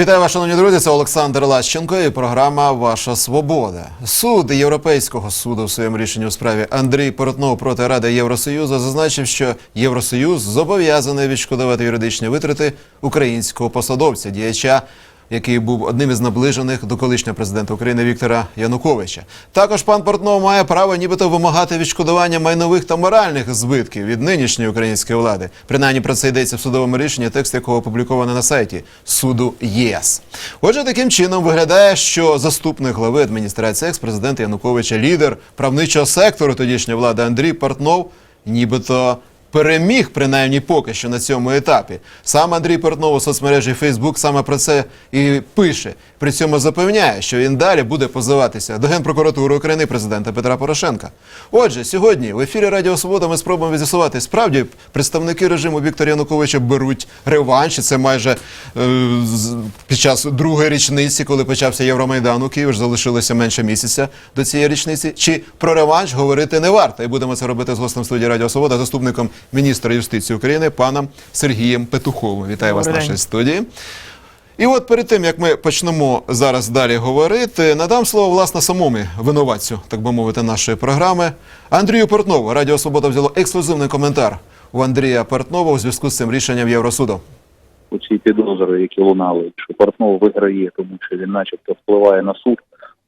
Вітаю вас, шановні друзі. Це Олександр Лащенко і програма Ваша Свобода. Суд Європейського суду в своєму рішенні у справі Андрій Портнов проти Ради Євросоюзу зазначив, що Євросоюз зобов'язаний відшкодувати юридичні витрати українського посадовця, діяча, який був одним із наближених до колишнього президента України Віктора Януковича. Також пан Портнов має право нібито вимагати відшкодування майнових та моральних збитків від нинішньої української влади. Принаймні про це йдеться в судовому рішенні, текст якого опублікований на сайті суду ЄС. Отже, таким чином виглядає, що заступник глави адміністрації екс-президента Януковича, лідер правничого сектору тодішньої влади Андрій Портнов, нібито. Переміг принаймні поки що на цьому етапі. Сам Андрій Портнов у соцмережі Facebook саме про це і пише. При цьому запевняє, що він далі буде позиватися до Генпрокуратури України президента Петра Порошенка. Отже, сьогодні в ефірі Радіо Свобода ми спробуємо з'ясувати, справді представники режиму Віктора Януковича беруть реванш. Це майже е, під час другої річниці, коли почався Євромайдан у Києві, залишилося менше місяця до цієї річниці. Чи про реванш говорити не варто? І будемо це робити з гостем студії Радіо Свобода, заступником міністра юстиції України, паном Сергієм Петуховим. Вітаю вас в нашій студії. І от перед тим як ми почнемо зараз далі говорити, надам слово власне самому винуватцю, так би мовити, нашої програми Андрію Портнову. Радіо Свобода взяло ексклюзивний коментар у Андрія Портнова у зв'язку з цим рішенням Євросуду. оці підозри, які лунали, що Портнов виграє, тому що він начебто впливає на суд,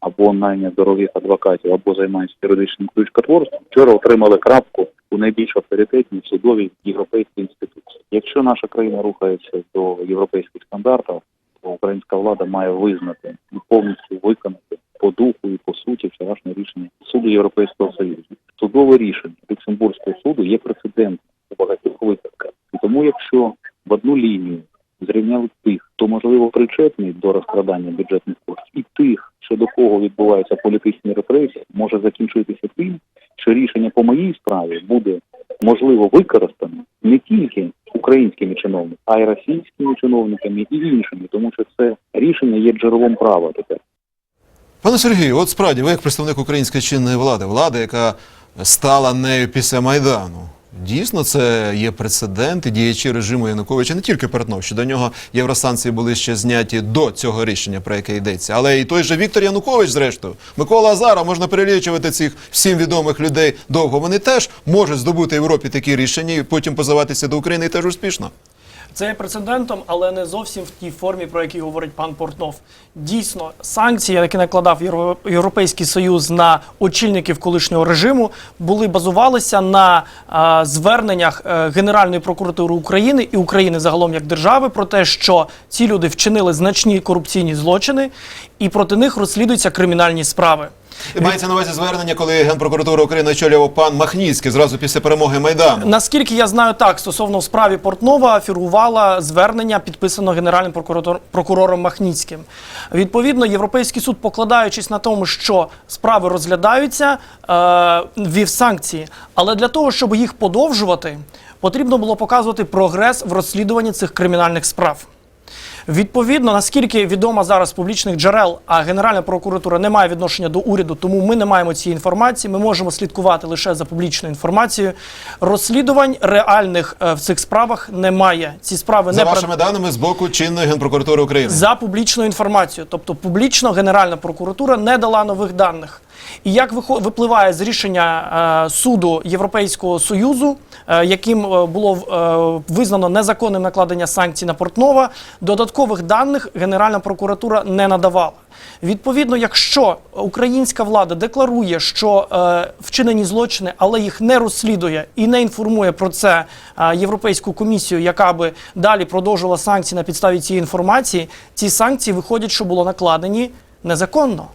або найняв дорогих адвокатів, або займається юридичним ключкотворством, вчора отримали крапку у найбільш авторитетній судовій європейській інституції. Якщо наша країна рухається до європейських стандартів, то українська влада має визнати і повністю виконати по духу і по суті вчорашнє рішення суду Європейського Союзу. Судове рішення Люксембурзького суду є прецедентом у багатьох випадках. І тому, якщо в одну лінію зрівняли тих, хто можливо причетний до розкрадання бюджетних коштів, і тих, що до кого відбуваються політичні репресії, може закінчитися тим, що рішення по моїй справі буде можливо використано не тільки українськими чиновниками, а й російськими чиновниками і іншими, тому що це рішення є джерелом права тепер. Пане Сергію, от справді, ви як представник української чинної влади, влади, яка стала нею після Майдану. Дійсно, це є прецедент діячі режиму Януковича не тільки Портнов, що до нього євросанкції були ще зняті до цього рішення, про яке йдеться. Але і той же Віктор Янукович, зрештою, Микола Азаров, можна перелічувати цих всім відомих людей довго. Вони теж можуть здобути в Європі такі рішення і потім позиватися до України і теж успішно. Це є прецедентом, але не зовсім в тій формі, про якій говорить пан Портнов. Дійсно, санкції, які накладав Євро- Європейський Союз на очільників колишнього режиму, були базувалися на е, зверненнях Генеральної прокуратури України і України загалом як держави про те, що ці люди вчинили значні корупційні злочини, і проти них розслідуються кримінальні справи. Мається на увазі звернення, коли Генпрокуратура України очолював пан Махніцький зразу після перемоги Майдану. Наскільки я знаю, так стосовно в справі Портнова фігурувало звернення, підписано генеральним прокуратор- прокурором Махніцьким. Відповідно, Європейський суд, покладаючись на тому, що справи розглядаються, е, ввів санкції. Але для того, щоб їх подовжувати, потрібно було показувати прогрес в розслідуванні цих кримінальних справ. Відповідно, наскільки відомо зараз з публічних джерел, а Генеральна прокуратура не має відношення до уряду, тому ми не маємо цієї інформації. Ми можемо слідкувати лише за публічною інформацією. Розслідувань реальних е, в цих справах немає. Ці справи За не пред- вашими даними з боку чинної генпрокуратури України. за публічною інформацією. Тобто публічно Генеральна прокуратура не дала нових даних. І як випливає з рішення е, суду Європейського союзу, е, яким е, було визнано незаконним накладення санкцій на Портнова, додаткових даних Генеральна прокуратура не надавала. Відповідно, якщо українська влада декларує, що е, вчинені злочини, але їх не розслідує і не інформує про це е, Європейську комісію, яка би далі продовжувала санкції на підставі цієї інформації, ці санкції виходять, що було накладені незаконно.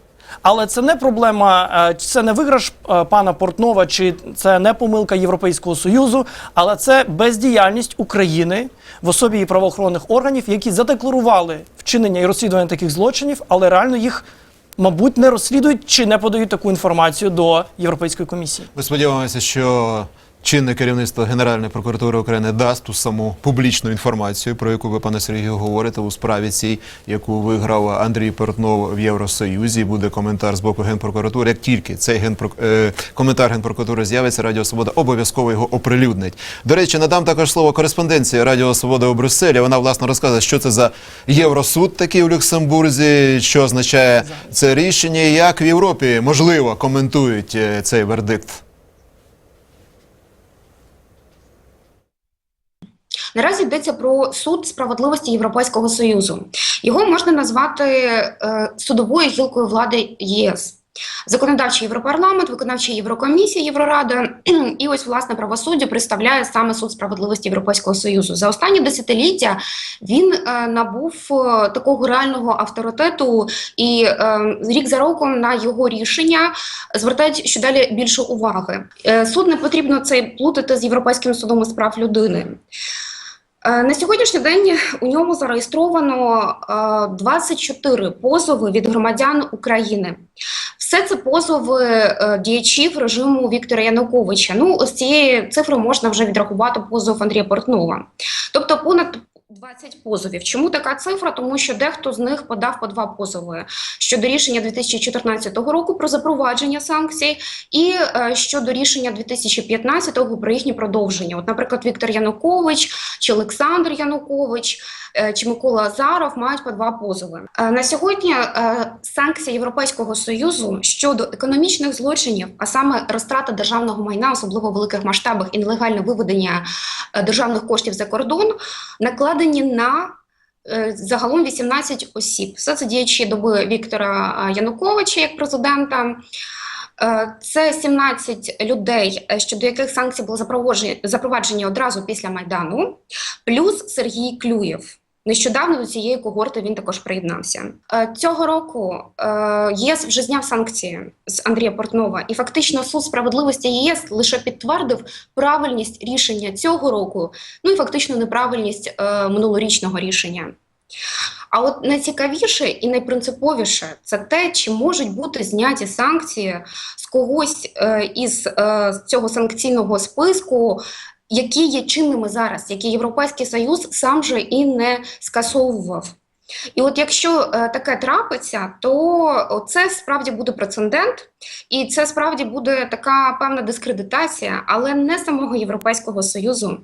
Але це не проблема, е, це не виграш е, пана Портнова, чи це не помилка Європейського союзу, але це бездіяльність України в особі її правоохоронних органів, які задекларували вчинення і розслідування таких злочинів, але реально їх, мабуть, не розслідують чи не подають таку інформацію до Європейської комісії. Ми сподіваємося, що чинне керівництво Генеральної прокуратури України дасть ту саму публічну інформацію, про яку ви, пане Сергію, говорите у справі цій, яку виграв Андрій Портнов в Євросоюзі. Буде коментар з боку Генпрокуратури. Як тільки цей генпрок... е, коментар Генпрокуратури з'явиться, Радіо Свобода обов'язково його оприлюднить. До речі, надам також слово кореспонденції Радіо Свобода у Брюсселі. Вона власне розказує, що це за Євросуд такий у Люксембурзі, що означає це рішення, як в Європі можливо коментують е, цей вердикт. Наразі йдеться про суд справедливості Європейського союзу. Його можна назвати е, судовою гілкою влади ЄС. Законодавчий Європарламент, виконавча Єврокомісія, Єврорада і ось власне правосуддя представляє саме суд справедливості Європейського союзу. За останні десятиліття він е, набув е, такого реального авторитету, і е, рік за роком на його рішення звертають щодалі більше уваги. Е, суд не потрібно це плутати з Європейським судом із прав людини. Е, На сьогоднішній день у ньому зареєстровано е, 24 позови від громадян України. Все це позови е, діячів режиму Віктора Януковича. Ну, з цієї цифри можна вже відрахувати позов Андрія Портнова. Тобто понад 20 позовів. Чому така цифра? Тому що дехто з них подав по два позови щодо рішення 2014 року про запровадження санкцій і е, щодо рішення 2015 про їхнє продовження. От, наприклад, Віктор Янукович чи Олександр Янукович е, чи Микола Азаров мають по два позови. Е, На сьогодні е, санкції Європейського союзу щодо економічних злочинів, а саме розтрата державного майна, особливо в великих масштабах, і нелегальне виведення державних коштів за кордон, накладені на е, загалом 18 осіб. Все це діячі доби Віктора е, Януковича як президента. Е, Це 17 людей, щодо яких санкції були запроваджені одразу після Майдану, плюс Сергій Клюєв. Нещодавно до цієї когорти він також приєднався. Е, Цього року е, ЄС вже зняв санкції з Андрія Портнова, і фактично суд справедливості ЄС лише підтвердив правильність рішення цього року, ну і фактично неправильність е, минулорічного рішення. А от найцікавіше і найпринциповіше це те, чи можуть бути зняті санкції з когось із цього санкційного списку, які є чинними зараз, які Європейський Союз сам же і не скасовував. І от якщо е, таке трапиться, то це справді буде прецедент, і це справді буде така певна дискредитація, але не самого Європейського Союзу,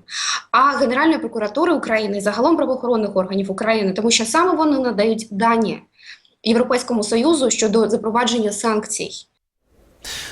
а Генеральної прокуратури України і загалом правоохоронних органів України, тому що саме вони надають дані Європейському Союзу щодо запровадження санкцій.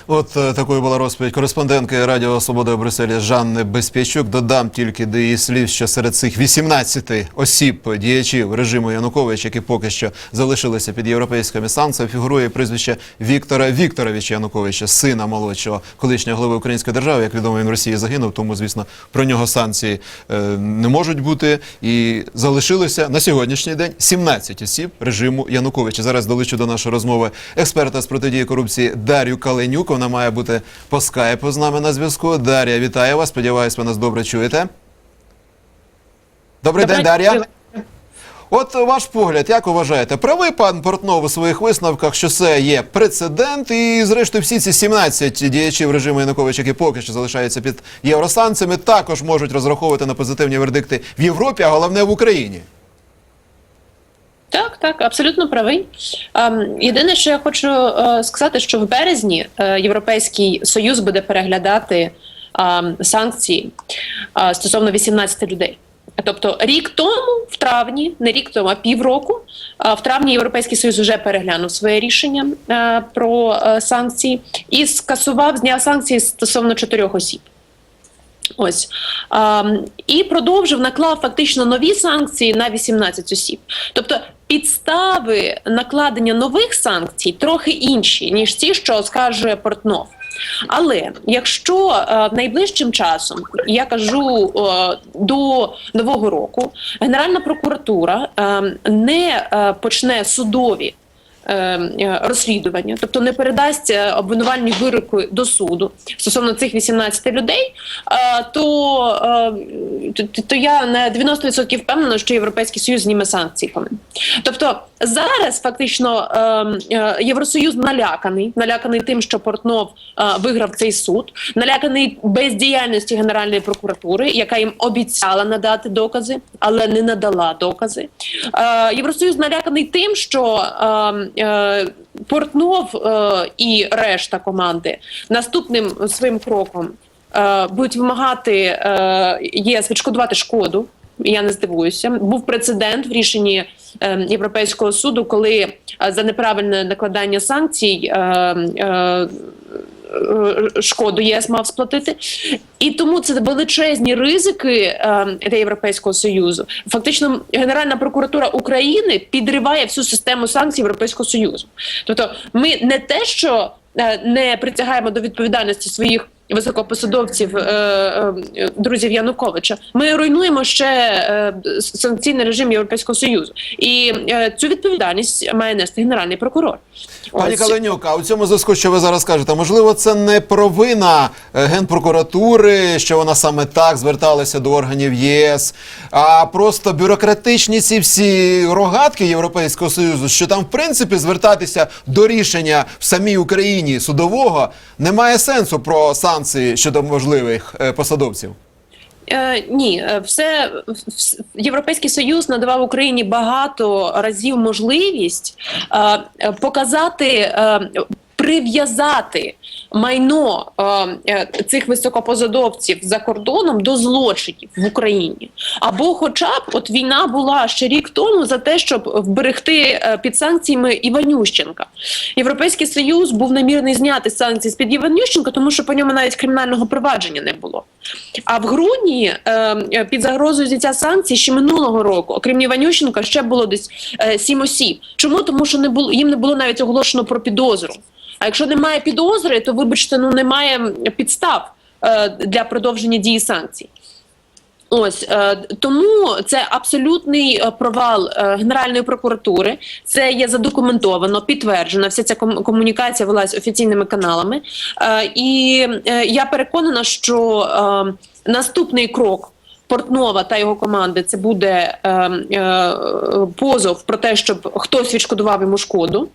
От е, такою була розповідь кореспондентки Радіо Свобода у Брюсселі Жанни Безпячук. Додам тільки до її слів, що серед цих 18 осіб діячів режиму Янукович, які поки що залишилися під європейськими санкціями, фігурує прізвище Віктора Вікторовича Януковича, сина молодшого колишнього голови Української держави. Як відомо, він в Росії загинув, тому звісно про нього санкції е, не можуть бути. І залишилося на сьогоднішній день 17 осіб режиму Януковича. Зараз долучу до нашої розмови експерта з протидії корупції Дар'ю Каленюк. Вона має бути по скайпу з нами на зв'язку. Дар'я, вітаю вас. Сподіваюсь, ви нас добре чуєте. Добрий день, Дар'я. От ваш погляд, як вважаєте, правий пан Портнов у своїх висновках, що це є прецедент, і зрештою всі ці 17 діячів режиму Януковича, які поки що залишаються під євросанкціями, також можуть розраховувати на позитивні вердикти в Європі, а головне в Україні. Так, так, абсолютно правий. Ем, єдине, що я хочу е, сказати, що в березні е, Європейський Союз буде переглядати ем, санкції е, стосовно 18 людей. Тобто рік тому, в травні, не рік тому, а півроку, в травні Європейський Союз вже переглянув своє рішення про санкції і скасував, зняв санкції стосовно чотирьох осіб. Ось Ам, і продовжив наклав фактично нові санкції на 18 осіб. Тобто підстави накладення нових санкцій трохи інші, ніж ті, що оскаржує Портнов. Але якщо е, найближчим часом я кажу е, до нового року, Генеральна прокуратура е, не е, почне судові розслідування, тобто не передасть е, обвинувальні вироки до суду стосовно цих 18 людей, е, то, е, то, я на 90% впевнена, що Європейський Союз зніме ним. Тобто зараз фактично е, е, Євросоюз наляканий, наляканий тим, що Портнов е, виграв цей суд, наляканий бездіяльності Генеральної прокуратури, яка їм обіцяла надати докази, але не надала докази. Е, Євросоюз наляканий тим, що е, е, Портнов е, і решта команди наступним своїм кроком е, будуть вимагати е, ЄС відшкодувати шкоду. Я не здивуюся. Був прецедент в рішенні е, Європейського суду, коли е, за неправильне накладання санкцій е, е, е, шкоду ЄС мав сплатити. І тому це величезні ризики е, для Європейського союзу. Фактично, Генеральна прокуратура України підриває всю систему санкцій Європейського союзу. Тобто, ми не те, що е, не притягаємо до відповідальності своїх високопосадовців, е, е, друзів Януковича. Ми руйнуємо ще е, санкційний режим Європейського союзу, і цю відповідальність має нести генеральний прокурор. Пані. Каленюк, а у цьому зв'язку, що ви зараз кажете, можливо, це не провина генпрокуратури, що вона саме так зверталася до органів ЄС, а просто бюрократичні ці всі рогатки Європейського союзу, що там, в принципі, звертатися до рішення в самій Україні судового немає сенсу про санкції щодо можливих е, посадовців. Е, ні, е, все вс- Європейський Союз надавав Україні багато разів можливість е, е, показати. Е, Прив'язати майно е, е, цих високопосадовців за кордоном до злочинів в Україні, або, хоча б, от війна була ще рік тому за те, щоб вберегти е, під санкціями Іванющенка. Європейський союз був намірний зняти санкції з під Іванющенка, тому що по ньому навіть кримінального провадження не було. А в грудні е, е, під загрозою зняття санкцій ще минулого року, окрім Іванющенка, ще було десь сім осіб. Чому? Тому що не було їм не було навіть оголошено про підозру. А якщо немає підозри, то вибачте, ну немає підстав е, для продовження дії санкцій. Ось е, тому це абсолютний е, провал е, Генеральної прокуратури. Це є задокументовано, підтверджено. Вся ця ком- комунікація велась офіційними каналами. І я переконана, що наступний крок. Портнова та його команди це буде позов про те, щоб хтось відшкодував йому шкоду.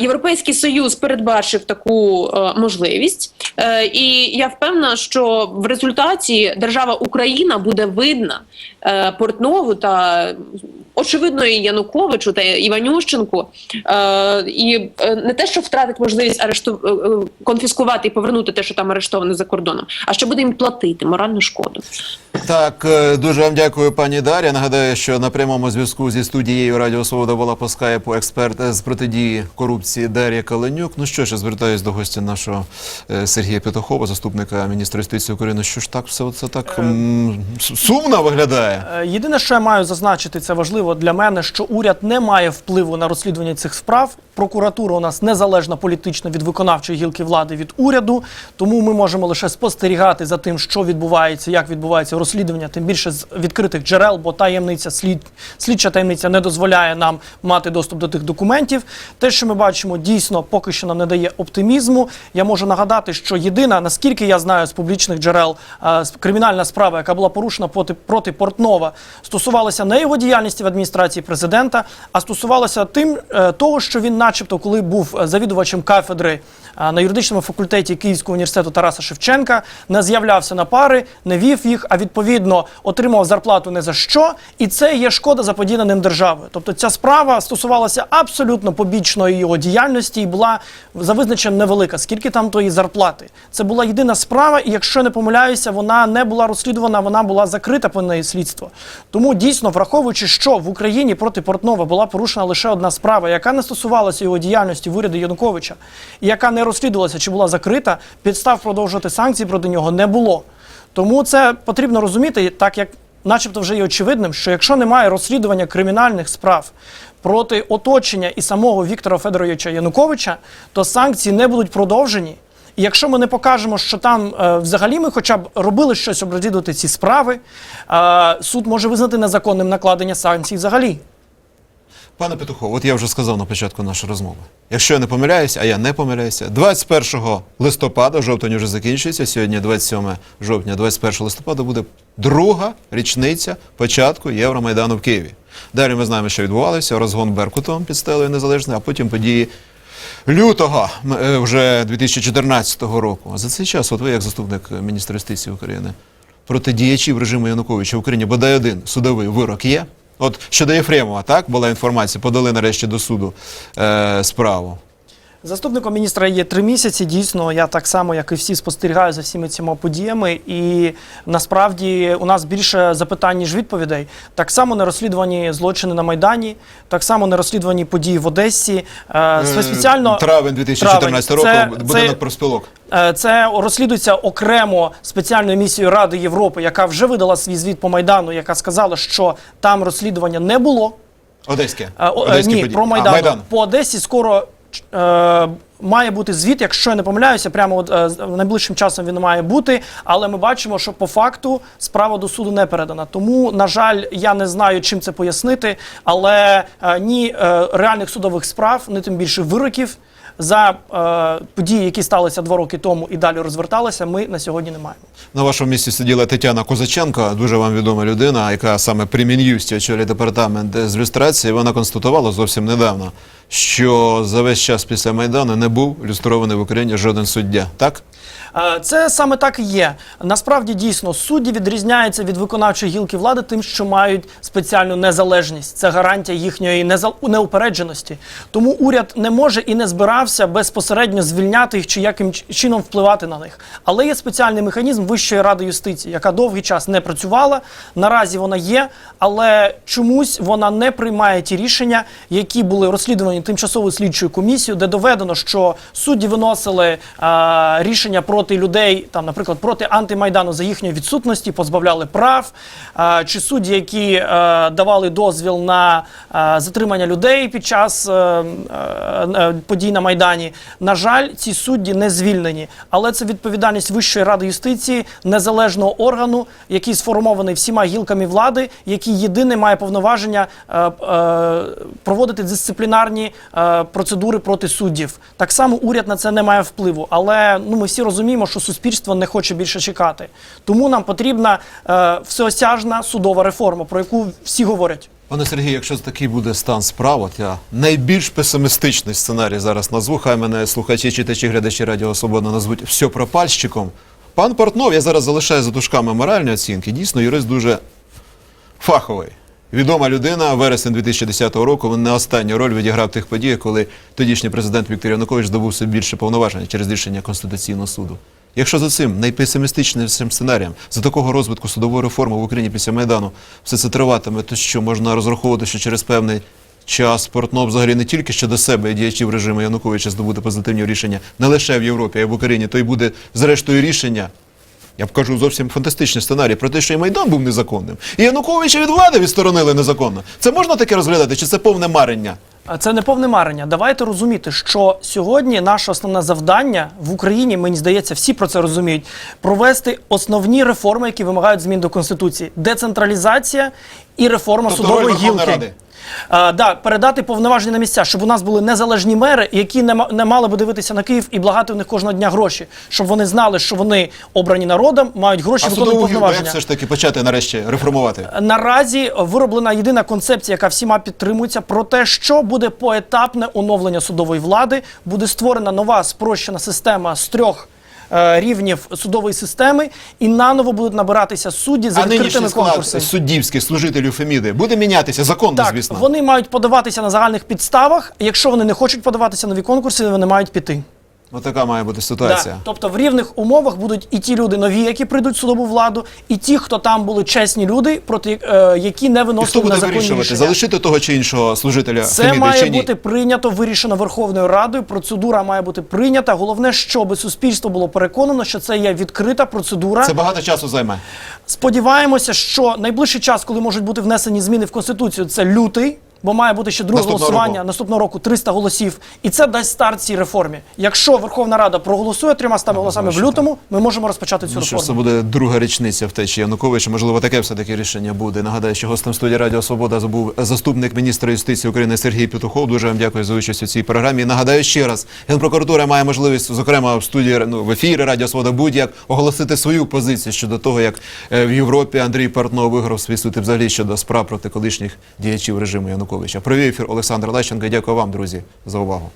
Європейський союз передбачив таку е, можливість, Е, і я впевнена, що в результаті держава Україна буде видна е, Портнову та очевидно і Януковичу та Іванющенку, е, і е, не те, що втратить можливість арешту е, е, конфіскувати і повернути те, що там арештовано за кордоном, а що буде їм платити моральну шкоду. Так, дуже вам дякую, пані Дар'я. Нагадаю, що на прямому зв'язку зі студією Радіо Свобода була по скайпу експерт з протидії корупції Дар'я Каленюк. Ну що ж, я звертаюсь до гостя нашого Сергія Петухова, заступника міністра юстиції України. Що ж так все це так сумно виглядає? Єдине, що я маю зазначити, це важливо для мене, що уряд не має впливу на розслідування цих справ. Прокуратура у нас незалежна політично від виконавчої гілки влади від уряду, тому ми можемо лише спостерігати за тим, що відбувається, як відбувається розслідування, тим більше з відкритих джерел, бо таємниця слід слідча таємниця не дозволяє нам мати доступ до тих документів. Те, що ми бачимо, дійсно поки що нам не дає оптимізму. Я можу нагадати, що єдина, наскільки я знаю з публічних джерел, е, кримінальна справа, яка була порушена проти, проти Портнова, стосувалася не його діяльності в адміністрації президента, а стосувалася тим е, того, що він, начебто, коли був е, завідувачем кафедри е, на юридичному факультеті Київського університету Тараса Шевченка, не з'являвся на пари, не вів їх, а відповідно отримав зарплату не за що, і це є шкода заподіяна ним державою. Тобто ця справа стосувалася абсолютно побічної його діяльності і була за визначенням невелика. Скільки там тої зарплати? Це була єдина справа, і якщо не помиляюся, вона не була розслідувана, вона була закрита по неї слідство. Тому дійсно, враховуючи, що в Україні проти Портнова була порушена лише одна справа, яка не стосувалася його діяльності в уряді Януковича, яка не розслідувалася чи була закрита, підстав продовжувати санкції проти нього не було. Тому це потрібно розуміти, так як, начебто, вже є очевидним, що якщо немає розслідування кримінальних справ проти оточення і самого Віктора Федоровича Януковича, то санкції не будуть продовжені. І якщо ми не покажемо, що там е, взагалі ми хоча б робили щось, щоб розслідувати ці справи, е, суд може визнати незаконним накладення санкцій взагалі. Пане Петухов, от я вже сказав на початку нашої розмови. Якщо я не помиляюся, а я не помиляюся, 21 листопада, жовтень вже закінчується, сьогодні 27 жовтня, 21 листопада буде друга річниця початку Євромайдану в Києві. Далі ми знаємо, що відбувалося, розгон Беркутом під стелею незалежної, а потім події лютого е, вже 2014 року. А за цей час, от ви як заступник міністра юстиції України, проти діячів режиму Януковича в Україні бодай один судовий вирок є. От щодо Єфремова, так була інформація, подали нарешті до суду е, справу. Заступником міністра є три місяці. Дійсно, я так само, як і всі, спостерігаю за всіми цими подіями. І насправді у нас більше запитань, ніж відповідей. Так само не розслідувані злочини на Майдані, так само не розслідувані події в Одесі. Е, Е, спеціально Травень 2014 Травень. року, Це- будинок це- профспілок. Е, Це розслідується окремо спеціальною місією Ради Європи, яка вже видала свій звіт по Майдану, яка сказала, що там розслідування не було. Одеське. Одеські Ні, події. про А, Майдан. Майдан. По Одесі скоро має бути звіт, якщо я не помиляюся, прямо от, е, найближчим часом він має бути. Але ми бачимо, що по факту справа до суду не передана. Тому, на жаль, я не знаю, чим це пояснити, але е, ні е, реальних судових справ, ні тим більше вироків. За е, події, які сталися два роки тому і далі розверталися, ми на сьогодні не маємо. На вашому місці сиділа Тетяна Козаченко, дуже вам відома людина, яка саме при Мін'юсті очолює департамент з люстрації. Вона констатувала зовсім недавно, що за весь час після Майдану не був люстрований в Україні жоден суддя. Так? Е, Це саме так і є. Насправді дійсно судді відрізняються від виконавчої гілки влади тим, що мають спеціальну незалежність. Це гарантія їхньої незал- неупередженості. Тому уряд не може і не збирався безпосередньо звільняти їх чи яким чином впливати на них. Але є спеціальний механізм Вищої ради юстиції, яка довгий час не працювала. Наразі вона є, але чомусь вона не приймає ті рішення, які були розслідувані тимчасовою слідчою комісією, де доведено, що судді виносили а, рішення проти людей, там, наприклад, проти антимайдану за їхньої відсутності, позбавляли прав, а, чи судді, які е, давали дозвіл на е, затримання людей під час е, е, е, подій на майдані. На жаль, ці судді не звільнені, але це відповідальність Вищої ради юстиції, незалежного органу, який сформований всіма гілками влади, який єдине має повноваження е, е, проводити дисциплінарні е, процедури проти суддів. Так само уряд на це не має впливу, але ну ми всі розуміємо, що суспільство не хоче більше чекати. Тому нам потрібна е, всеосяжна судова реформа, про яку всі говорять. Пане Сергію, якщо такий буде стан справ, от я найбільш песимістичний сценарій зараз назву, хай мене слухачі, читачі, глядачі Радіо Свобода назвуть все пропальщиком. Пан Портнов, я зараз залишаю за дужками моральні оцінки, дійсно юрист дуже фаховий. Відома людина, вересень 2010 року він не останню роль відіграв тих подіях, коли тодішній президент Віктор Янукович здобув собі більше повноважень через рішення Конституційного суду. Якщо за цим найпесимістичнішим сценарієм, за такого розвитку судової реформи в Україні після Майдану все це триватиме, то що можна розраховувати, що через певний час Портнов взагалі не тільки щодо себе і діячів режиму Януковича здобути позитивні рішення не лише в Європі, а й в Україні, то й буде зрештою рішення я б кажу зовсім фантастичний сценарій про те, що і Майдан був незаконним. І Януковича від влади відсторонили незаконно. Це можна таке розглядати, чи це повне марення? Це не повне марення. Давайте розуміти, що сьогодні наше основне завдання в Україні, мені здається, всі про це розуміють, провести основні реформи, які вимагають змін до конституції: децентралізація і реформа Тобто судової гілки. Ради. А, да, передати повноваження на місця, щоб у нас були незалежні мери, які не, не мали би дивитися на Київ і благати в них кожного дня гроші, щоб вони знали, що вони обрані народом, мають гроші, А виконують повноваження. все ж таки почати нарешті реформувати? Наразі вироблена єдина концепція, яка всіма підтримується, про те, що буде поетапне оновлення судової влади. Буде створена нова спрощена система з трьох. Е, Рівнів судової системи і наново будуть набиратися судді за А відкритими конкурсами. суддівських служителів Феміди буде мінятися законно, Так, звісно. вони мають подаватися на загальних підставах. Якщо вони не хочуть подаватися нові конкурси, вони мають піти. Отака має бути ситуація. Да. Тобто в рівних умовах будуть і ті люди нові, які прийдуть в судову владу, і ті, хто там були чесні люди, проти е, які не І хто виносили буде незаконні вирішувати, рішення. залишити того чи іншого служителя Це Феміди має чи ні? бути прийнято, вирішено Верховною Радою. Процедура має бути прийнята. Головне, щоб суспільство було переконано, що це є відкрита процедура. Це багато часу займе. Сподіваємося, що найближчий час, коли можуть бути внесені зміни в конституцію, це лютий. Бо має бути ще друге Наступного голосування року. наступного року 300 голосів, і це дасть старт цій реформі. Якщо Верховна Рада проголосує 300 голосами в лютому, ми можемо розпочати цю Ну, що це буде друга річниця втечі Януковича. Можливо, таке все-таки рішення буде. Нагадаю, що гостем студії Радіо Свобода був заступник міністра юстиції України Сергій Петухов. Дуже вам дякую за участь у цій програмі. І нагадаю ще раз, Генпрокуратура має можливість, зокрема в студії ну, в ефірі Радіо Свобода, будь-як оголосити свою позицію щодо того, як е, в Європі Андрій Портнов виграв свій суд і взагалі щодо справ проти колишніх діячів режиму Януковича. Провів ефір Олександр Лещенко. Дякую вам, друзі, за увагу.